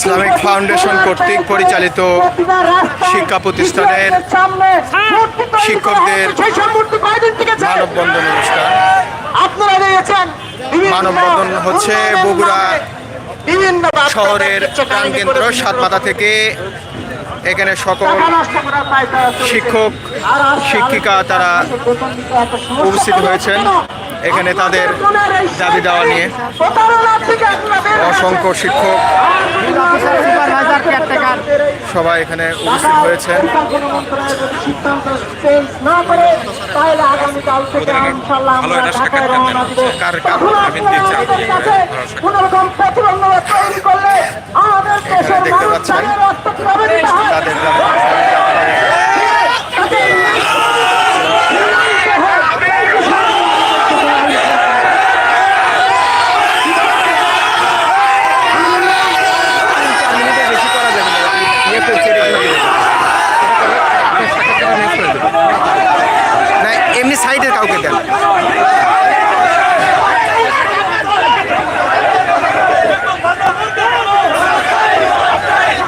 Islamic foundation কর্তৃক পরিচালিত শিক্ষা প্রতিষ্ঠানের শিক্ষকদের মানববন্ধন অনুষ্ঠান। মানববন্ধন হচ্ছে বগুড়া বিভিন্ন শহরের প্রাণকেন্দ্র সাতপাতা থেকে এখানে সকল শিক্ষক শিক্ষিকা তারা উপস্থিত হয়েছেন। এখানে তাদের দাবি দেওয়া নিয়ে অসংখ্য শিক্ষক সবাই এখানে উপস্থিত হয়েছেন ভালো এটা সাক্ষাৎ কার কার আমি দিচ্ছি আপনি কোনোরকম প্রতিবন্ধ তৈরি করলে আমাদের দেশের দেখতে মানুষ পাচ্ছেন তাদের রক্ত প্রবাহিত হয়। তাদের দাবি বেশি করা যাবে না ইয়ে করছে না এমনি সাইডের কাউকে দেন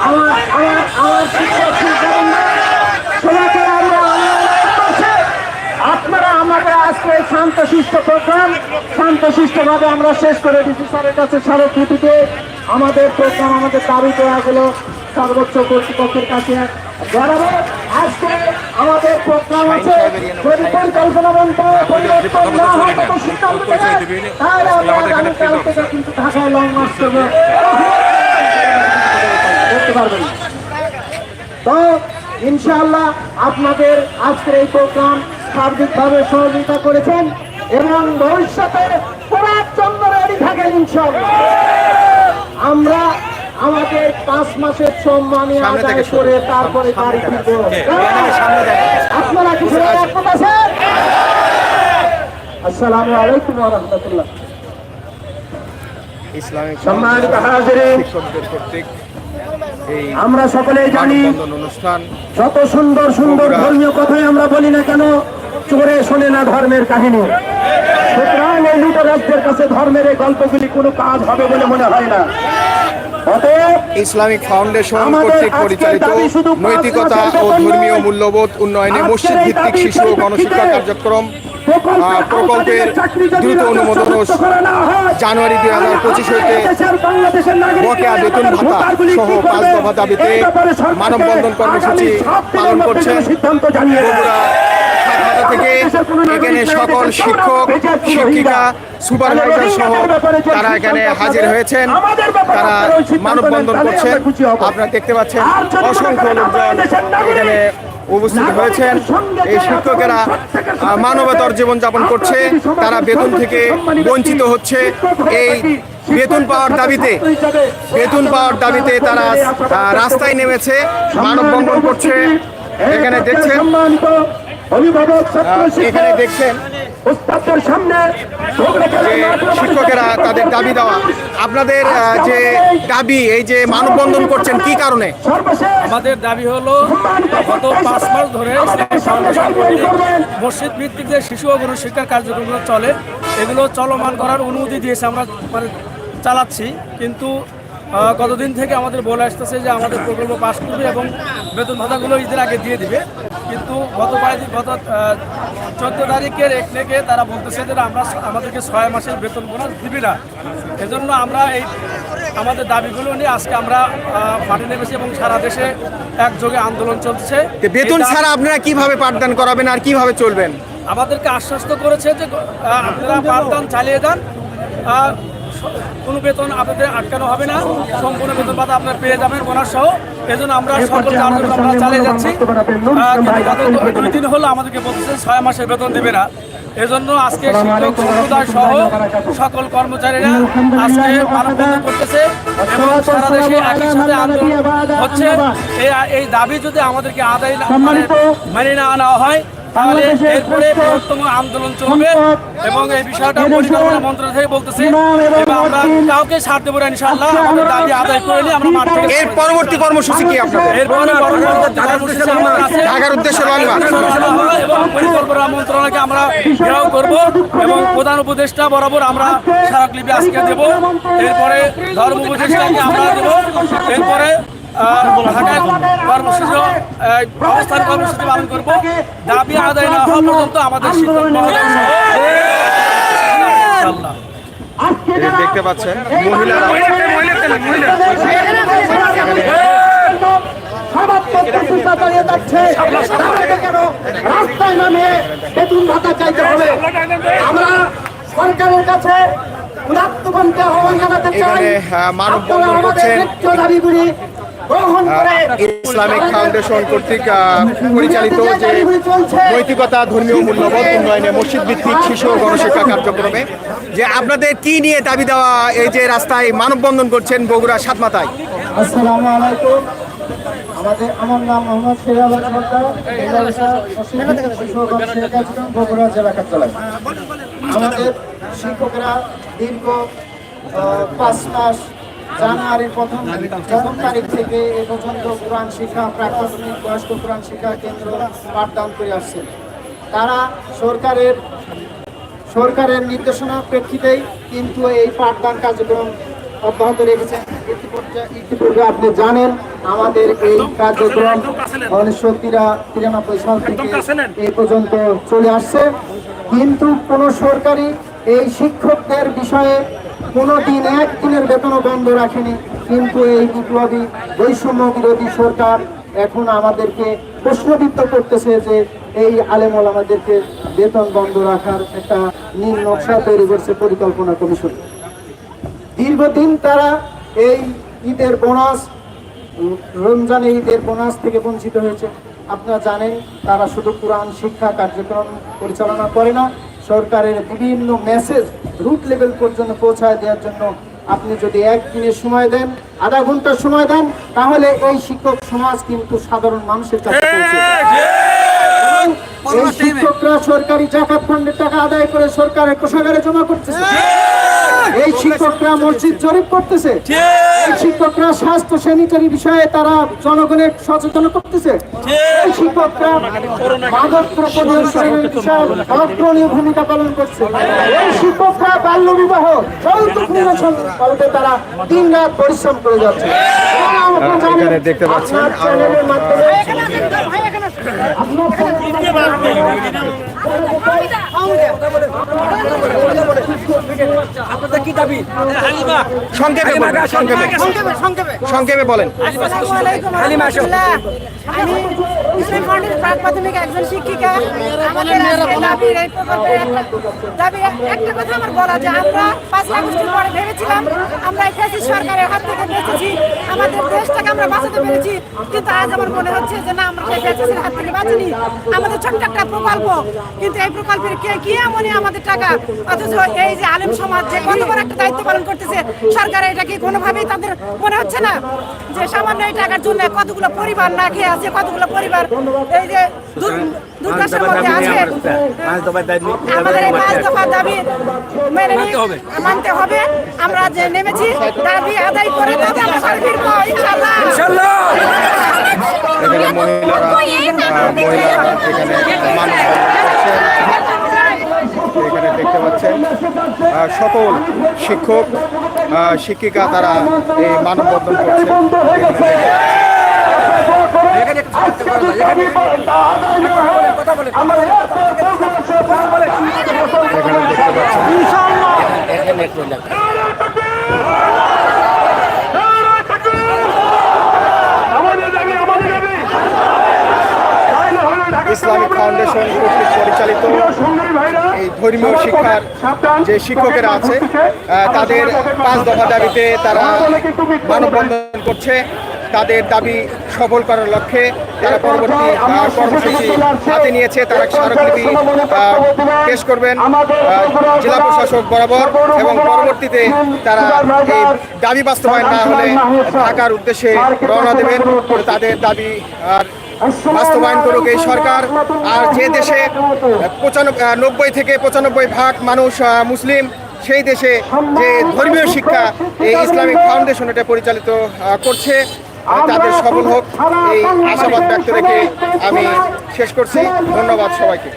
আমার আমার আমার শিক্ষক শিক্ষকবৃন্দ, সবাইকে আমরা অনুরোধ করছি, আপনারা আমাদের আজকে শান্ত শিষ্ট প্রোগ্রাম শান্ত শিষ্টভাবে আমরা শেষ করে দিচ্ছি। স্যারের কাছে স্মারকলিপিতে আমাদের প্রোগ্রাম আমাদের দাবি দেওয়াগুলো সর্বোচ্চ কর্তৃপক্ষের কাছে জানাব। আজকে আমাদের প্রোগ্রাম আছে। যদি পরিকল্পনা পরিবর্তন না হয় তত সিদ্ধান্ত তাহলে আমরা আগামীকাল থেকে কিন্তু ঢাকায় লং মার্চ করব। করতে পারবেন তো ইনশাআল্লাহ আপনাদের আজকের এই প্রোগ্রাম সার্বিকভাবে সহযোগিতা করেছেন এবং ভবিষ্যতে পুরার জন্য রেডি থাকেন ইনশাআল্লাহ। আমরা আমাদের পাঁচ মাসের সম্মানী আদায় করে তারপরে বাড়ি ফিরবো। আপনারা কি সবাই একমত আছেন আসসালামু আলাইকুম ওয়া রাহমাতুল্লাহ। ইসলামিক সম্মানিত হাজিরিন কর্তৃক আমরা সকলেই জানি যত সুন্দর সুন্দর ধর্মীয় কথাই আমরা বলি না কেন চোরে শোনে না ধর্মের কাহিনী। সুতরাং এই লুটেরাজদের কাছে ধর্মের এই গল্পগুলি কোনো কাজ হবে বলে মনে হয় না। ইসলামিক ফাউন্ডেশন কর্তৃক পরিচালিত নৈতিকতা ও ধর্মীয় মূল্যবোধ উন্নয়নে মসজিদ ভিত্তিক শিশু ও গণশিক্ষা কার্যক্রম প্রকল্পের দ্রুত অনুমোদন জানুয়ারি দুই হাজার পঁচিশ হইতে বকেয়া বেতন ভাতা সহ পাঁচ দফা দাবিতে মানববন্ধন কর্মসূচি পালন করছেন সিদ্ধান্ত জানিয়ে দেয়। বগুড়া সাতমাথা থেকে এখানে সকল শিক্ষক শিক্ষিকা সুপারভাইজার সহ তারা এখানে হাজির হয়েছেন। তারা মানববন্ধন করছেন। আপনারা দেখতে পাচ্ছেন অসংখ্য লোকজন এখানে উপস্থিত হয়েছেন। এই শিক্ষকেরা মানবতর জীবনযাপন করছে তারা বেতন থেকে বঞ্চিত হচ্ছে। এই বেতন পাওয়ার দাবিতে বেতন পাওয়ার দাবিতে তারা রাস্তায় নেমেছে মানববন্ধন করছে। এখানে দেখছেন সম্মানিত অভিভাবক ছাত্র আহ, শিক্ষক এখানে দেখছেন শিক্ষকেরা তাদের দাবি দেওয়া। আপনাদের যে দাবি এই যে মানববন্ধন করছেন কি কারণে? আমাদের দাবি হলো গত পাঁচ মাস ধরে মসজিদ ভিত্তিক যে শিশু ও গণশিক্ষার কার্যক্রমগুলো চলে এগুলো চলমান করার অনুমতি দিয়েছে আমরা মানে চালাচ্ছি। কিন্তু আহ, গতদিন থেকে আমাদের বলে আসতেছে যে আমাদের প্রকল্প পাস করবে এবং বেতন ভাতাগুলো ঈদের আগে দিয়ে দিবে। কিন্তু গত গত চোদ্দ তারিখের এক থেকে তারা বলতেছে যে আমরা আমাদেরকে ছয় মাসের বেতন বোনাস দিবি না। এজন্য আমরা এই আমাদের দাবিগুলো নিয়ে আজকে আমরা মাঠে নেমেছি এবং সারা দেশে একযোগে আন্দোলন চলছে। বেতন ছাড়া আপনারা কীভাবে পাঠদান করাবেন আর কীভাবে চলবেন? আমাদেরকে আশ্বস্ত করেছে যে আপনারা পাঠদান চালিয়ে যান। স- কোনো বেতন আপনাদের আটকানো হবে না সম্পূর্ণ বেতন ভাতা আপনারা পেয়ে যাবেন বোনাস সহ। এজন্য আমরা সকল কার্যক্রম আমরা চালিয়ে যাচ্ছি। কিন্তু দুই দিন হলো আমাদেরকে বলতেছে ছয় মাসের বেতন দেবে না। এজন্য আজকে শিক্ষক সম্প্রদায় সহ সকল কর্মচারীরা আজকে মানববন্ধন করতেছে এবং সারা দেশে একই সাথে আন্দোলন হচ্ছে। এই দাবি যদি আমাদেরকে আদায় মানে না আনা হয় তাহলে এরপরে বৃহত্তম আন্দোলন চলবে এবং এই বিষয়টা পরিকল্পনা মন্ত্রণালয় থেকে বলতেছে আমরা কাউকে ছাড় দেবো না ইনশাআল্লাহ আমাদের দাবি আদায় করে নিয়ে আমরা মাঠ এর পরবর্তী কর্মসূচি কি আপনাদের? পরবর্তী ঢাকার উদ্দেশ্যে লং এবং পরিকল্পনা মন্ত্রণালয়কে আমরা ঘেরাও করব এবং প্রধান উপদেষ্টা বরাবর আমরা স্মারকলিপি আজকে দেব। এরপরে ধর্ম উপদেষ্টাকে আমরা দেব। এরপরে ঢাকায় কর্মসূচি অবস্থান কর্মসূচি পালন করব দাবি আদায় না হওয়া পর্যন্ত আমাদের শিক্ষক মহোদয় সহ ইনশাআল্লাহ। এই দেখতে পাচ্ছেন মহিলারা রাস্তায় বেতন ভাতা চাইতে হবে আমরা সরকারের কাছে মানববন্ধন আপনারা করছেন। ইসলামিক ফাউন্ডেশন কর্তৃক পরিচালিত যে নৈতিকতা ধর্মীয় মূল্যবোধ উন্নয়নে মসজিদ ভিত্তিক শিশু ও গণশিক্ষা কার্যক্রমে যে আপনাদের কি নিয়ে দাবি দেওয়া এই যে রাস্তায় মানববন্ধন করছেন বগুড়া সাতমাথায়? আসসালামু আলাইকুম। আমাদের আমার নাম মোহাম্মদ সিরাজ বগুড়া জেলা কার্যালয়। আমাদের শিক্ষকরা দীর্ঘ পাঁচ মাস জানুয়ারির প্রথম প্রথম তারিখ থেকে এ পর্যন্ত কোরআন শিক্ষা প্রাথমিক বয়স্ক কোরআন শিক্ষা কেন্দ্র পাঠদান করে আসছে। তারা সরকারের সরকারের নির্দেশনা প্রেক্ষিতেই কিন্তু এই পাঠদান কার্যক্রম অব্যাহত রেখেছেন ইতিপূর্বে- ইতিপূর্বে আপনি জানেন আমাদের এই কার্যক্রম উনিশশো তিরানব্বই সাল থেকে এই পর্যন্ত চলে আসছে। কিন্তু কোনো সরকারি এই শিক্ষকদের বিষয়ে কোনো দিন একদিনের বেতনও বন্ধ রাখেনি। কিন্তু এই বিপ্লবী বৈষম্য বিরোধী সরকার এখন আমাদেরকে প্রশ্নবিদ্ধ করতেছে যে এই আলেমল আমাদেরকে বেতন বন্ধ রাখার একটা নীল নকশা তৈরি করছে পরিকল্পনা কমিশন। দীর্ঘদিন তারা এই ঈদের বোনাস, রমজানে ঈদের বোনাস থেকে বঞ্চিত হয়েছে। আপনারা জানেন, তারা শুধু কোরআন শিক্ষা কার্যক্রম পরিচালনা করে না, সরকারের বিভিন্ন মেসেজ রুট লেভেল পর্যন্ত পৌঁছায় দেওয়ার জন্য আপনি যদি এক একদিনের সময় দেন আধা ঘণ্টার সময় দেন তাহলে এই শিক্ষক সমাজ কিন্তু সাধারণ মানুষের কাছে পৌঁছে এই শিক্ষকরা সরকারি জাকাত ফান্ডের টাকা আদায় করে সরকারের কোষাগারে জমা করতেছে। এই শিক্ষকরা মসজিদ জরিপ করতেছে। এই শিক্ষকরা স্বাস্থ্য স্যানিটারি বিষয়ে তারা জনগণের সচেতন করতেছে। এই শিক্ষকরা মাদক দ্রব্য নিয়ন্ত্রণের বিষয়ে অগ্রণীয় ভূমিকা পালন করছে। এই শিক্ষকরা বাল্য বিবাহ যৌতুক নিরসন করতে তারা দিন রাত পরিশ্রম করে যাচ্ছে। দেখতে পাচ্ছেন। আপনার সংক্ষেপে বলেন, একজন শিক্ষিকা আমাদের একটা কথা আমার বলা আমরা পাঁচ ভেবেছিলাম আমরা সরকারের হাত থেকে আমাদের আমরা বাঁচাতে কিন্তু আজ আমার মনে হচ্ছে যে আমাদের ছোট্ট একটা প্রকল্প কিন্তু এই প্রকল্পের কে কি এমনই আমাদের টাকা? অথচ এই যে আলেম সমাজ যে কত বড় একটা দায়িত্ব পালন করতেছে সরকার এটা কি কোনোভাবেই তাদের মনে হচ্ছে না? যে সামান্য এই টাকার জন্য কতগুলো পরিবার না খেয়ে আছে কতগুলো পরিবার এই যে দুর- দুর্দশার মধ্যে আছে? আমাদের এই পাঁচ দফা দাবি মেনে মানতে হবে। আমরা যে নেমেছি দাবি আদায় করে তবে আমরা ঘরে ফিরবো ইনশাল্লাহ মহিলারা মহিলারা এখানে মানববন্ধন করছেন এখানে দেখতে পাচ্ছেন আহ, সকল শিক্ষক শিক্ষিকা তারা এই মানববন্ধন করছেন এখানে দেখতে পাচ্ছেন। ফাউন্ডেশন কর্তৃক পরিচালিত এই ধর্মীয় শিক্ষার যে শিক্ষকেরা আছে তাদের পাঁচ দফা দাবিতে তারা মানববন্ধন করছে। তাদের দাবি সফল করার লক্ষ্যে তারা পরবর্তী কর্মসূচি হাতে নিয়েছে। তারা স্মারকলিপি পেশ করবেন জেলা প্রশাসক বরাবর এবং পরবর্তীতে তারা এই দাবি বাস্তবায়ন না হলে ঢাকার উদ্দেশ্যে রওনা দেবেন। তাদের দাবি আর বাস্তবায়ন করুক এই সরকার। আর যে দেশে পঁচানব্বই নব্বই থেকে পঁচানব্বই ভাগ মানুষ মুসলিম সেই দেশে যে ধর্মীয় শিক্ষা এই ইসলামিক ফাউন্ডেশন এটা পরিচালিত করছে। তাদের সফল হোক এই আশাবাদ ব্যক্ত রেখে আমি শেষ করছি। ধন্যবাদ সবাইকে।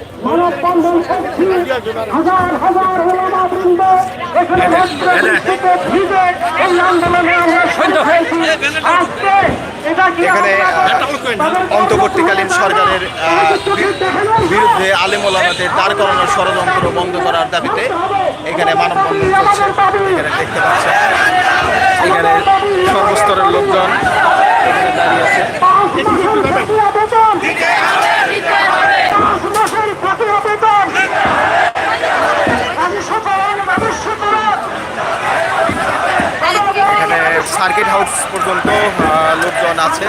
আন্দোলনে আমরা এখানে অন্তর্বর্তীকালীন সরকারের বিরুদ্ধে আলিমুলামাদের দাঁড় করানোর ষড়যন্ত্র বন্ধ করার দাবিতে এখানে মানববন্ধন চলছে। এখানে দেখতে পাচ্ছেন এখানে সর্বস্তরের লোকজন এখানে দাঁড়িয়ে আছে সার্কিট হাউস পর্যন্ত লোকজন আছে।